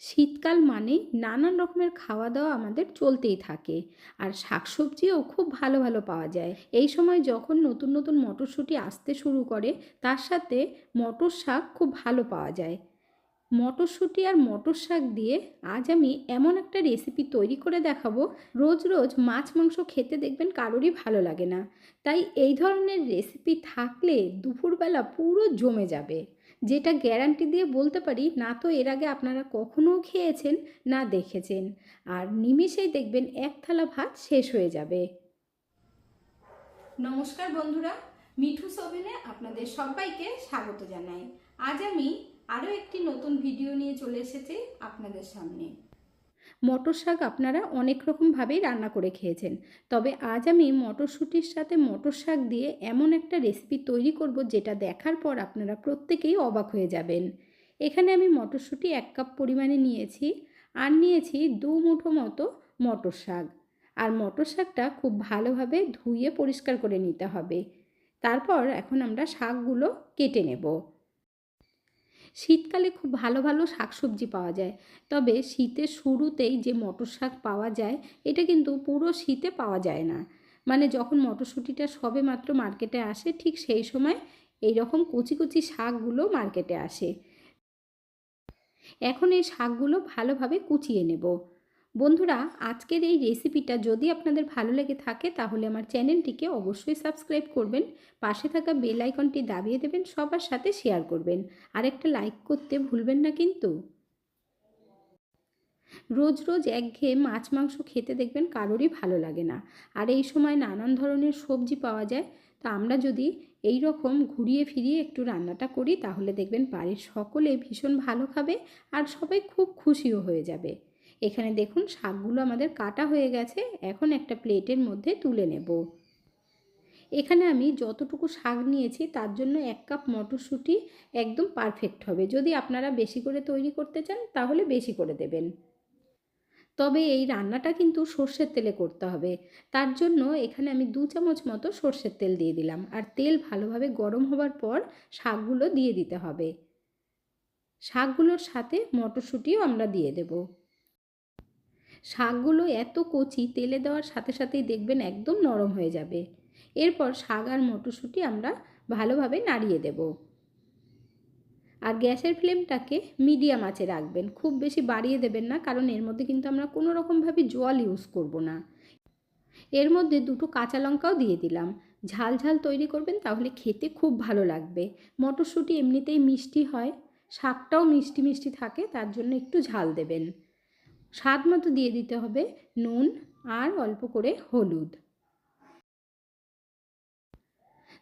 শীতকাল মানেই নানান রকমের খাওয়া দাওয়া আমাদের চলতেই থাকে। আর শাকসবজিও খুব ভালো ভালো পাওয়া যায়। এই সময় যখন নতুন নতুন মটরশুঁটি আসতে শুরু করে, তার সাথে মটর শাক খুব ভালো পাওয়া যায়। মটরশুঁটি আর মটর শাক দিয়ে আজ আমি এমন একটা রেসিপি তৈরি করে দেখাবো। রোজ রোজ মাছ মাংস খেতে দেখবেন কারোরই ভালো লাগে না। তাই এই ধরনের রেসিপি থাকলে দুপুরবেলা পুরো জমে যাবে। যেটা গ্যারান্টি দিয়ে বলতে পারি, না তো এর আগে আপনারা কখনও খেয়েছেন, না দেখেছেন। আর নিমেষেই দেখবেন এক থালা ভাত শেষ হয়ে যাবে। নমস্কার বন্ধুরা, মিঠু সোভেনে আপনাদের সবাইকে স্বাগত জানাই। আজ আমি আরও একটি নতুন ভিডিও নিয়ে চলে এসেছি আপনাদের সামনে। মটর শাক আপনারা অনেক রকমভাবেই রান্না করে খেয়েছেন। তবে আজ আমি মটরশুঁটির সাথে মটর শাক দিয়ে এমন একটা রেসিপি তৈরি করব যেটা দেখার পর আপনারা প্রত্যেকেই অবাক হয়ে যাবেন। এখানে আমি মটরশুঁটি এক কাপ পরিমাণে নিয়েছি আর নিয়েছি দু মুঠো মতো মটর শাক। আর মটর শাকটা খুব ভালোভাবে ধুয়ে পরিষ্কার করে নিতে হবে। তারপর এখন আমরা শাকগুলো কেটে নেব। শীতকালে খুব ভালো ভালো শাকসবজি পাওয়া যায়। তবে শীতের শুরুতেই যে মটর শাক পাওয়া যায়, এটা কিন্তু পুরো শীতে পাওয়া যায় না। মানে যখন মটরশুঁটিটা সবে মাত্র মার্কেটে আসে, ঠিক সেই সময় এই রকম কুচি কুচি শাকগুলো মার্কেটে আসে। এখন এই শাকগুলো ভালোভাবে কুচিয়ে নেব। বন্ধুরা, আজকের এই রেসিপিটা যদি আপনাদের ভালো লেগে থাকে, তাহলে আমার চ্যানেলটিকে অবশ্যই সাবস্ক্রাইব করবেন, পাশে থাকা বেল আইকনটি দাবিয়ে দেবেন, সবার সাথে শেয়ার করবেন। আর একটা লাইক করতে ভুলবেন না কিন্তু। রোজ রোজ একঘেয়ে মাছ মাংস খেতে দেখবেন কারোরই ভালো লাগে না। আর এই সময় নানান ধরনের সবজি পাওয়া যায়, তা আমরা যদি এই রকম ঘুরিয়ে ফিরিয়ে একটু রান্নাটা করি, তাহলে দেখবেন বাড়ির সকলে ভীষণ ভালো খাবে আর সবাই খুব খুশিও হয়ে যাবে। এখানে দেখুন শাকগুলো আমাদের কাটা হয়ে গেছে। এখন একটা প্লেটের মধ্যে তুলে নেব। এখানে আমি যতটুকু শাক নিয়েছি তার জন্য এক কাপ মটরশুঁটি একদম পারফেক্ট হবে। যদি আপনারা বেশি করে তৈরি করতে চান তাহলে বেশি করে দেবেন। তবে এই রান্নাটা কিন্তু সর্ষের তেলে করতে হবে। তার জন্য এখানে আমি দু চামচ মতো সর্ষের তেল দিয়ে দিলাম। আর তেল ভালোভাবে গরম হবার পর শাকগুলো দিয়ে দিতে হবে। শাকগুলোর সাথে মটরশুঁটিও আমরা দিয়ে দেবো। শাকগুলো এত কচি, তেলে দেওয়ার সাথে সাথেই দেখবেন একদম নরম হয়ে যাবে। এরপর শাক আর মটরশুঁটি আমরা ভালোভাবে নাড়িয়ে দেব। আর গ্যাসের ফ্লেমটাকে মিডিয়াম আঁচে রাখবেন। খুব বেশি বাড়িয়ে দেবেন না, কারণ এর মধ্যে কিন্তু আমরা কোনো রকমভাবে জল ইউজ করব না। এর মধ্যে দুটো কাঁচা লঙ্কাও দিয়ে দিলাম। ঝাল ঝাল তৈরি করবেন, তাহলে খেতে খুব ভালো লাগবে। মটরশুঁটি এমনিতেই মিষ্টি হয়, শাকটাও মিষ্টি মিষ্টি থাকে, তার জন্য একটু ঝাল দেবেন। স্বাদ মতো দিয়ে দিতে হবে নুন আর অল্প করে হলুদ।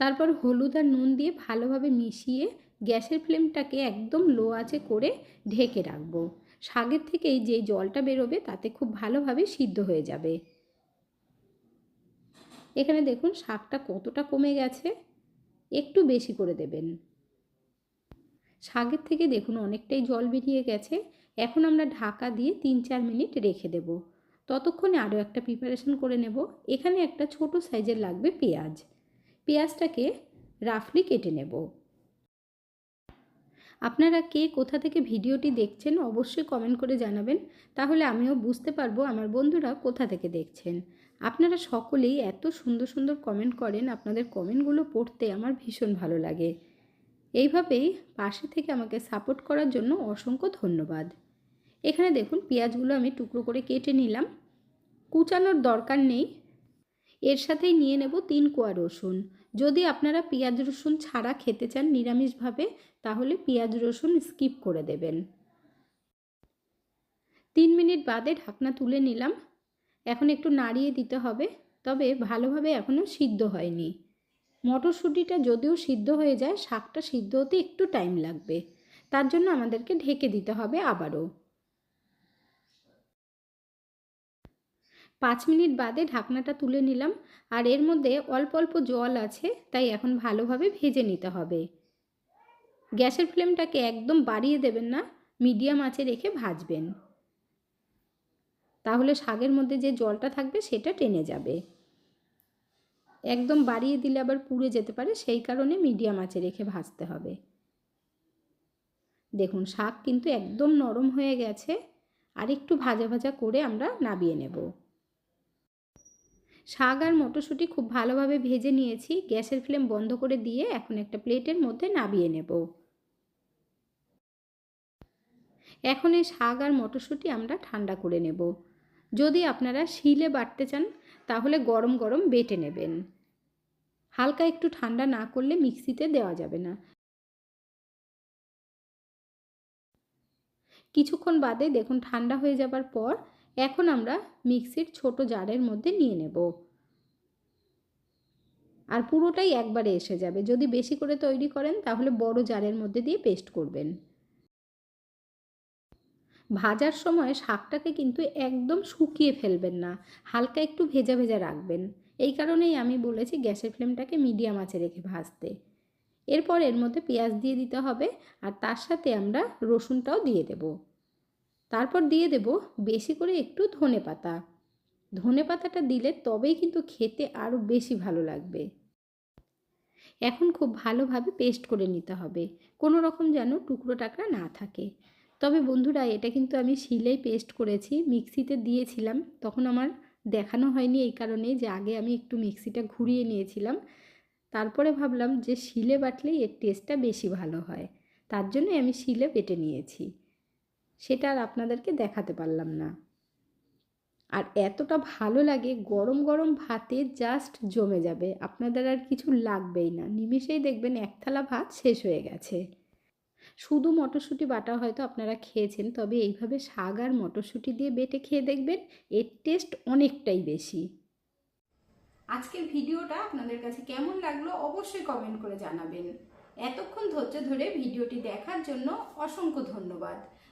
তারপর হলুদ আর নুন দিয়ে ভালোভাবে মিশিয়ে গ্যাসের ফ্লেমটাকে একদম লো আঁচে করে ঢেকে রাখব। শাকের থেকেই যে জলটা বেরোবে তাতে খুব ভালোভাবে সিদ্ধ হয়ে যাবে। এখানে দেখুন শাকটা কতটা কমে গেছে। একটু বেশি করে দেবেন। শাকের থেকে দেখুন অনেকটাই জল বেরিয়ে গেছে। এখন আমরা ঢাকা দিয়ে তিন চার মিনিট রেখে দেব। ততক্ষণে আরও একটা প্রিপারেশন করে নেব। এখানে একটা ছোট সাইজের লাগবে পেঁয়াজ। পেঁয়াজটাকে রাফলি কেটে নেব। আপনারা কে কোথা থেকে ভিডিওটি দেখছেন অবশ্যই কমেন্ট করে জানাবেন। তাহলে আমিও বুঝতে পারব আমার বন্ধুরা কোথা থেকে দেখছেন। আপনারা সকলেই এত সুন্দর সুন্দর কমেন্ট করেন, আপনাদের কমেন্টগুলো পড়তে আমার ভীষণ ভালো লাগে। এইভাবেই পাশে থেকে আমাকে সাপোর্ট করার জন্য অসংখ্য ধন্যবাদ। এখানে দেখুন পেঁয়াজগুলো আমি টুকরো করে কেটে নিলাম। কুচানোর দরকার নেই। এর সাথেই নিয়ে নেব তিন কোয়া রসুন। যদি আপনারা পেঁয়াজ রসুন ছাড়া খেতে চান নিরামিষভাবে, তাহলে পেঁয়াজ রসুন স্কিপ করে দেবেন। তিন মিনিট বাদে ঢাকনা তুলে নিলাম। এখন একটু নাড়িয়ে দিতে হবে, তবে ভালোভাবে এখনও সিদ্ধ হয়নি। মটরশুঁটিটা যদিও সিদ্ধ হয়ে যায়, শাকটা সিদ্ধ হতে একটু টাইম লাগবে। তার জন্য আমাদেরকে ঢেকে দিতে হবে আবারও। পাঁচ মিনিট বাদে ঢাকনাটা তুলে নিলাম। আর এর মধ্যে অল্প অল্প জল আছে, তাই এখন ভালোভাবে ভেজে নিতে হবে। গ্যাসের ফ্লেমটাকে একদম বাড়িয়ে দেবেন না, মিডিয়াম আঁচে রেখে ভাজবেন। তাহলে শাকের মধ্যে যে জলটা থাকবে সেটা টেনে যাবে। একদম বাড়িয়ে দিলে আবার পুড়ে যেতে পারে, সেই কারণে মিডিয়াম আঁচে রেখে ভাজতে হবে। দেখুন, শাক কিন্তু একদম নরম হয়ে গেছে। আর একটু ভাজা ভাজা করে আমরা নাবিয়ে নেব। শাক আর মটরশুঁটি খুব ভালোভাবে ভেজে নিয়েছি। গ্যাসের ফ্লেম বন্ধ করে দিয়ে এখন একটা প্লেটের মধ্যে নাবিয়ে নেব। এখন এই শাক আর মটরশুঁটি আমরা ঠান্ডা করে নেব। যদি আপনারা শিলে বাটতে চান, তাহলে গরম গরম বেটে নেবেন। হালকা একটু ঠান্ডা না করলে মিক্সিতে দেওয়া যাবে না। কিছুক্ষণ বাদে দেখুন ঠান্ডা হয়ে যাবার পর এখন আমরা মিক্সির ছোট জারের মধ্যে নিয়ে নেব। আর পুরোটাই একবারে এসে যাবে। যদি বেশি করে তৈরি করেন, তাহলে বড় জারের মধ্যে দিয়ে পেস্ট করবেন। ভাজার সময় শাকটাকে কিন্তু একদম শুকিয়ে ফেলবেন না, হালকা একটু ভেজা ভেজা রাখবেন। এই কারণেই আমি বলেছি গ্যাসের ফ্লেমটাকে মিডিয়াম আঁচে রেখে ভাজতে। এরপর এর মধ্যে পেঁয়াজ দিয়ে দিতে হবে, আর তার সাথে আমরা রসুনটাও দিয়ে দেব। তারপর দিয়ে দেব বেশি করে একটু ধনে পাতা। ধনে পাতাটা দিলে তবেই কিন্তু খেতে আরও বেশি ভালো লাগবে। এখন খুব ভালোভাবে পেস্ট করে নিতে হবে। কোনো রকম যেন টুকরো টাকরা না থাকে। তবে বন্ধুরা, এটা কিন্তু আমি শিলেই পেস্ট করেছি, মিক্সিতে দিয়েছিলাম। তখন আমার দেখানো হয়নি এই কারণে যে আগে আমি একটু মিক্সিটা ঘুরিয়ে নিয়েছিলাম। তারপরে ভাবলাম যে শিলে বাটলেই এর টেস্টটা বেশি ভালো হয়। তার জন্যই আমি শিলে বেটে নিয়েছি। সেটা আর আপনাদেরকে দেখাতে পারলাম না। আর এতটা ভালো লাগে, গরম গরম ভাতে জাস্ট জমে যাবে। আপনাদের আর কিছু লাগবেই না। নিমেষেই দেখবেন এক থালা ভাত শেষ হয়ে গেছে। শুধু মটরশুঁটি বাটা হয়তো আপনারা খেয়েছেন, তবে এইভাবে শাক আর মটরশুঁটি দিয়ে বেটে খেয়ে দেখবেন এর টেস্ট অনেকটাই বেশি। আজকের ভিডিওটা আপনাদের কাছে কেমন লাগল অবশ্যই কমেন্ট করে জানাবেন। এতক্ষণ ধৈর্য ধরে ভিডিওটি দেখার জন্য অসংখ্য ধন্যবাদ।